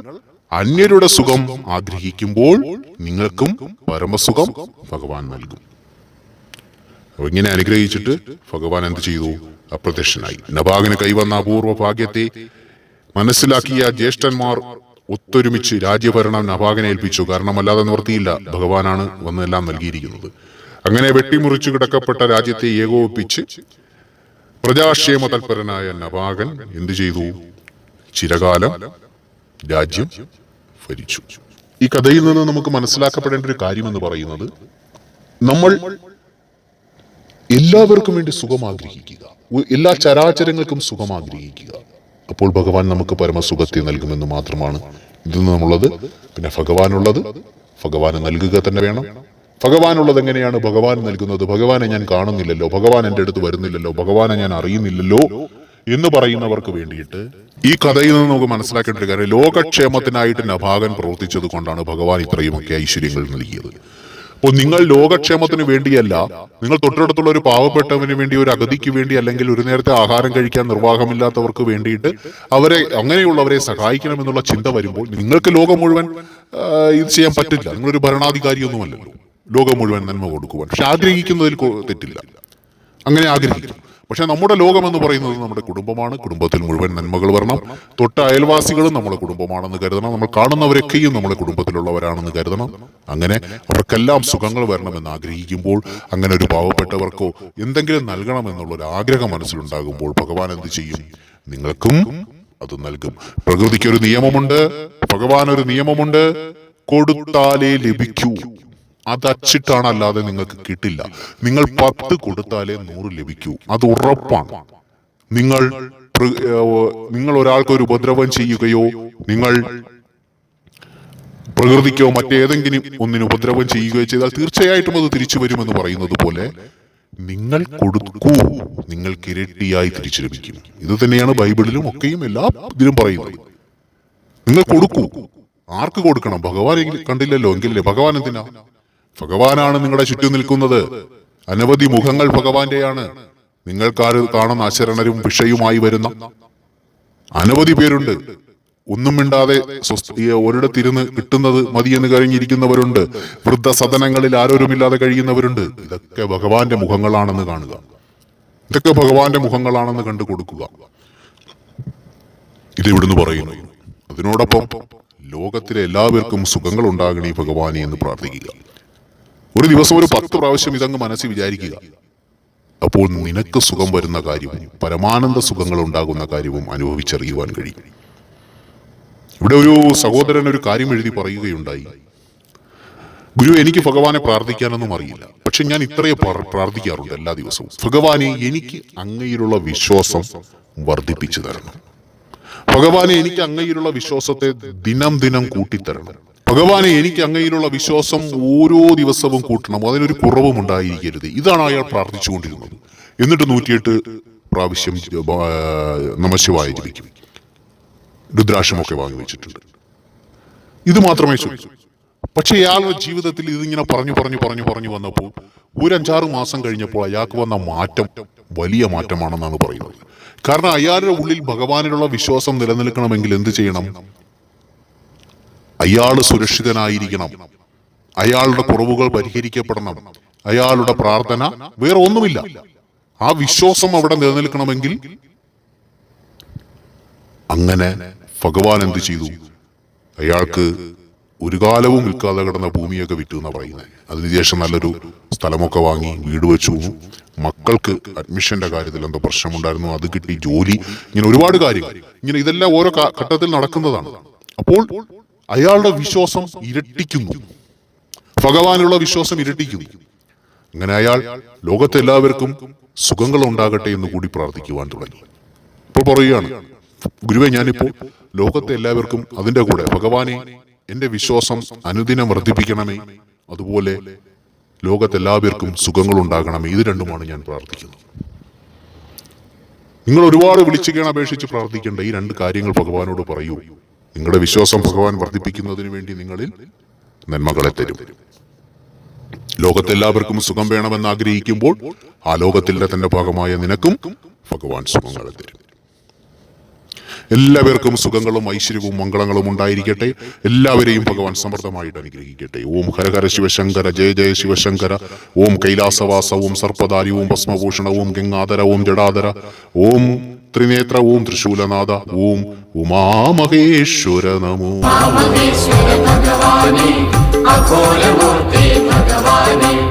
അന്യരുടെ സുഖം ആഗ്രഹിക്കുമ്പോൾ നിങ്ങൾക്കും പരമസുഖം ഭഗവാൻ നൽകും. ഇങ്ങനെ അനുഗ്രഹിച്ചിട്ട് ഭഗവാൻ എന്ത് ചെയ്തു? അപ്രത്യക്ഷനായി. നഭാഗന് കൈവന്ന അപൂർവ ഭാഗ്യത്തെ മനസ്സിലാക്കിയ ജ്യേഷ്ഠന്മാർ ഒത്തൊരുമിച്ച് രാജ്യഭരണം നവാകനെ ഏൽപ്പിച്ചു കാരണം അല്ലാതെ നിവർത്തിയില്ല ഭഗവാനാണ് വന്നെല്ലാം നൽകിയിരിക്കുന്നത്. അങ്ങനെ വെട്ടിമുറിച്ചു കിടക്കപ്പെട്ട രാജ്യത്തെ ഏകോപിപ്പിച്ച് പ്രജാക്ഷേമ തൽപരനായ നവാകൻ എന്തു ചെയ്തു? ചിരകാലം രാജ്യം ഭരിച്ചു. ഈ കഥയിൽ നിന്ന് നമുക്ക് മനസ്സിലാക്കപ്പെടേണ്ട ഒരു കാര്യം എന്ന് പറയുന്നത് നമ്മൾ എല്ലാവർക്കും വേണ്ടി സുഖം ആഗ്രഹിക്കുക എല്ലാ ചരാചരങ്ങൾക്കും സുഖം ആഗ്രഹിക്കുക അപ്പോൾ ഭഗവാൻ നമുക്ക് പരമസുഖത്തെ നൽകുമെന്ന് മാത്രമാണ് ഇതിൽ നിന്നുള്ളത് പിന്നെ ഭഗവാനുള്ളത്. ഭഗവാന് നൽകുക തന്നെ വേണം. ഭഗവാനുള്ളത് എങ്ങനെയാണ് ഭഗവാൻ നൽകുന്നത്? ഭഗവാനെ ഞാൻ കാണുന്നില്ലല്ലോ. ഭഗവാൻ എന്റെ അടുത്ത് വരുന്നില്ലല്ലോ. ഭഗവാനെ ഞാൻ അറിയുന്നില്ലല്ലോ എന്ന് പറയുന്നവർക്ക് വേണ്ടിയിട്ട് ഈ കഥയിൽ നിന്ന് നമുക്ക് മനസ്സിലാക്കേണ്ട ഒരു കാര്യം ലോകക്ഷേമത്തിനായിട്ട് നഭാഗൻ പ്രവർത്തിച്ചത് കൊണ്ടാണ് ഭഗവാൻ ഇത്രയുമൊക്കെ ഐശ്വര്യങ്ങൾ നൽകിയത്. അപ്പോൾ നിങ്ങൾ ലോകക്ഷേമത്തിന് വേണ്ടിയല്ല നിങ്ങൾ തൊട്ടടുത്തുള്ള ഒരു പാവപ്പെട്ടവന് വേണ്ടി ഒരു അഗതിക്ക് വേണ്ടി അല്ലെങ്കിൽ ഒരു നേരത്തെ ആഹാരം കഴിക്കാൻ നിർവാഹമില്ലാത്തവർക്ക് വേണ്ടിയിട്ട് അവരെ അങ്ങനെയുള്ളവരെ സഹായിക്കണമെന്നുള്ള ചിന്ത വരുമ്പോൾ നിങ്ങൾക്ക് ലോകം മുഴുവൻ ഇത് ചെയ്യാൻ പറ്റില്ല. നിങ്ങളൊരു ഭരണാധികാരിയൊന്നുമല്ലല്ലോ. ലോകം മുഴുവൻ നന്മ കൊടുക്കുവാൻ. പക്ഷെ ആഗ്രഹിക്കുന്നതിൽ തെറ്റില്ല. അങ്ങനെ ആഗ്രഹിക്കും. പക്ഷെ നമ്മുടെ ലോകം എന്ന് പറയുന്നത് നമ്മുടെ കുടുംബമാണ്. കുടുംബത്തിൽ മുഴുവൻ നന്മകൾ വരണം. തൊട്ട അയൽവാസികളും നമ്മുടെ കുടുംബമാണെന്ന് കരുതണം. നമ്മൾ കാണുന്നവരൊക്കെയും നമ്മുടെ കുടുംബത്തിലുള്ളവരാണെന്ന് കരുതണം. അങ്ങനെ അവർക്കെല്ലാം സുഖങ്ങൾ വരണമെന്ന് ആഗ്രഹിക്കുമ്പോൾ അങ്ങനെ ഒരു പാവപ്പെട്ടവർക്കോ എന്തെങ്കിലും നൽകണം ഒരു ആഗ്രഹം മനസ്സിലുണ്ടാകുമ്പോൾ ഭഗവാൻ എന്ത് ചെയ്യും? നിങ്ങൾക്കും അത് നൽകും. പ്രകൃതിക്ക് ഒരു നിയമമുണ്ട്. ഭഗവാൻ ഒരു നിയമമുണ്ട്. കൊടുത്താലേ ലഭിക്കൂ. അത് അച്ചിട്ടാണ് അല്ലാതെ നിങ്ങൾക്ക് കിട്ടില്ല. നിങ്ങൾ പത്ത് കൊടുത്താലേ നൂറ് ലഭിക്കൂ. അത് ഉറപ്പാണ്. നിങ്ങൾ നിങ്ങൾ ഒരാൾക്ക് ഒരു ഉപദ്രവം ചെയ്യുകയോ നിങ്ങൾ പ്രകൃതിക്കോ മറ്റേതെങ്കിലും ഒന്നിന് ഉപദ്രവം ചെയ്യുകയോ ചെയ്താൽ തീർച്ചയായിട്ടും അത് തിരിച്ചു വരുമെന്ന് പറയുന്നത് പോലെ നിങ്ങൾ കൊടുക്കൂ. നിങ്ങൾക്ക് ഇരട്ടിയായി തിരിച്ചു ലഭിക്കും. ഇത് തന്നെയാണ് ബൈബിളിലും ഒക്കെയും എല്ലാ ഇതിലും പറയുന്നത്. നിങ്ങൾ കൊടുക്കൂ. ആർക്ക് കൊടുക്കണം? ഭഗവാൻ കണ്ടില്ലല്ലോ. എങ്കിലല്ലേ? ഭഗവാൻ എന്തിനാ? ഭഗവാനാണ് നിങ്ങളുടെ ചുറ്റും നിൽക്കുന്നത്. അനവധി മുഖങ്ങൾ ഭഗവാന്റെയാണ്. നിങ്ങൾക്കാര് കാണുന്ന അശരണരും ഭിക്ഷയുമായി വരുന്ന അനവധി പേരുണ്ട്. ഒന്നും മിണ്ടാതെ ഒരിടത്തിരുന്ന് കിട്ടുന്നത് മതിയെന്ന് കഴിഞ്ഞിരിക്കുന്നവരുണ്ട്. വൃദ്ധസദനങ്ങളിൽ ആരോരുമില്ലാതെ കഴിയുന്നവരുണ്ട്. ഇതൊക്കെ ഭഗവാന്റെ മുഖങ്ങളാണെന്ന് കാണുക. ഇതൊക്കെ ഭഗവാന്റെ മുഖങ്ങളാണെന്ന് കണ്ടു കൊടുക്കുക. ഇത് ഇവിടുന്ന് പറയുന്നു. അതിനോടൊപ്പം ലോകത്തിലെ എല്ലാവർക്കും സുഖങ്ങൾ ഉണ്ടാകണേ ഭഗവാനെ എന്ന് പ്രാർത്ഥിക്കുക. ഒരു ദിവസം ഒരു പത്ത് പ്രാവശ്യം ഇതങ്ങ് മനസ്സിൽ വിചാരിക്കുക. അപ്പോൾ നിനക്ക് സുഖം വരുന്ന കാര്യവും പരമാനന്ദ സുഖങ്ങൾ ഉണ്ടാകുന്ന കാര്യവും അനുഭവിച്ചറിയുവാൻ കഴിയും. ഇവിടെ ഒരു സഹോദരൻ ഒരു കാര്യം എഴുതി പറയുകയുണ്ടായി. ഗുരു എനിക്ക് ഭഗവാനെ പ്രാർത്ഥിക്കാനൊന്നും അറിയില്ല. പക്ഷെ ഞാൻ ഇത്രയേ പ്രാർ- പ്രാർത്ഥിക്കാറുണ്ട് എല്ലാ ദിവസവും. ഭഗവാനെ എനിക്ക് അങ്ങയിലുള്ള വിശ്വാസം വർദ്ധിപ്പിച്ചു തരണം. ഭഗവാനെ എനിക്ക് അങ്ങയിലുള്ള വിശ്വാസത്തെ ദിനം ദിനം കൂട്ടിത്തരണം. ഭഗവാനെ എനിക്ക് അങ്ങയിലുള്ള വിശ്വാസം ഓരോ ദിവസവും കൂട്ടണം. അതിനൊരു കുറവും ഉണ്ടായിരിക്കരുത്. ഇതാണ് അയാൾ പ്രാർത്ഥിച്ചുകൊണ്ടിരുന്നത്. എന്നിട്ട് നൂറ്റിയെട്ട് പ്രാവശ്യം നമശിവായ ജപിക്കും രുദ്രാക്ഷമൊക്കെ വാങ്ങി വെച്ചിട്ടുണ്ട്. ഇത് മാത്രമേ ചോദിച്ചു പക്ഷേ അയാളുടെ ജീവിതത്തിൽ ഇതിങ്ങനെ പറഞ്ഞു പറഞ്ഞു പറഞ്ഞു പറഞ്ഞു വന്നപ്പോൾ ഒരു അഞ്ചാറ് മാസം കഴിഞ്ഞപ്പോൾ അയാൾക്ക് വന്ന മാറ്റം വലിയ മാറ്റമാണെന്നാണ് പറയുന്നത്. കാരണം അയാളുടെ ഉള്ളിൽ ഭഗവാനിലുള്ള വിശ്വാസം നിലനിൽക്കണമെങ്കിൽ എന്ത് ചെയ്യണം? അയാൾ സുരക്ഷിതനായിരിക്കണം. അയാളുടെ കുറവുകൾ പരിഹരിക്കപ്പെടണം. അയാളുടെ പ്രാർത്ഥന വേറെ ഒന്നുമില്ല. ആ വിശ്വാസം അവിടെ നിലനിൽക്കണമെങ്കിൽ അങ്ങനെ ഭഗവാൻ എന്ത് ചെയ്തു? അയാൾക്ക് ഒരു കാലവും വിൽക്കാതെ കിടന്ന ഭൂമിയൊക്കെ വിറ്റു എന്നാണ് പറയുന്നത് അതിനുശേഷം നല്ലൊരു സ്ഥലമൊക്കെ വാങ്ങി വീട് വെച്ചു. മക്കൾക്ക് അഡ്മിഷന്റെ കാര്യത്തിൽ എന്തോ പ്രശ്നമുണ്ടായിരുന്നു. അത് കിട്ടി ജോലി. ഇങ്ങനെ ഒരുപാട് കാര്യങ്ങൾ. ഇങ്ങനെ ഇതെല്ലാം ഓരോ ഘട്ടത്തിൽ നടക്കുന്നതാണ്. അപ്പോൾ അയാളുടെ വിശ്വാസം ഇരട്ടിക്കുന്നു. ഭഗവാനുള്ള വിശ്വാസം ഇരട്ടിക്കുന്നു. അങ്ങനെ അയാൾ ലോകത്തെ എല്ലാവർക്കും സുഖങ്ങൾ ഉണ്ടാകട്ടെ എന്ന് കൂടി പ്രാർത്ഥിക്കുവാൻ തുടങ്ങി. ഇപ്പോൾ പറയുകയാണ് ഗുരുവെ ഞാനിപ്പോൾ ലോകത്തെ എല്ലാവർക്കും അതിന്റെ കൂടെ ഭഗവാനെ എന്റെ വിശ്വാസം അനുദിനം വർദ്ധിപ്പിക്കണമേ. അതുപോലെ ലോകത്തെല്ലാവർക്കും സുഖങ്ങൾ ഉണ്ടാകണമേ ഇത് രണ്ടുമാണ് ഞാൻ പ്രാർത്ഥിക്കുന്നത്. നിങ്ങൾ ഒരുപാട് വിളിച്ചു കേണപേക്ഷിച്ച് പ്രാർത്ഥിക്കേണ്ട ഈ രണ്ട് കാര്യങ്ങൾ ഭഗവാനോട് പറയൂ. നിങ്ങളുടെ വിശ്വാസം ഭഗവാൻ വർദ്ധിപ്പിക്കുന്നതിന് വേണ്ടി നിങ്ങളിൽ നന്മകളെ തരും. ലോകത്തെല്ലാവർക്കും സുഖം വേണമെന്ന് ആഗ്രഹിക്കുമ്പോൾ ആ ലോകത്തിന്റെ തന്നെ ഭാഗമായ നിനക്കും ഭഗവാൻ സുഖങ്ങളെ തരും. എല്ലാവർക്കും സുഖങ്ങളും ഐശ്വര്യവും മംഗളങ്ങളും ഉണ്ടായിരിക്കട്ടെ. എല്ലാവരെയും ഭഗവാൻ സമൃദ്ധമായിട്ട് അനുഗ്രഹിക്കട്ടെ. ഓം ഹരഹര ശിവശങ്കര ജയ ജയ ശിവശങ്കര. ഓം കൈലാസവാസ ഓം സർപ്പധാരി ഓം ഭസ്മഭൂഷണ ഓം ഗംഗാധര ഓം ജടാധര. ഓം ത്രിനേത്ര ഓം ത്രിശൂലനാഥ. ഓം ഉമാമഹേശ്വര നമോ. ഭഗവാനെ ഭഗവാനെ ഭഗവാനെ.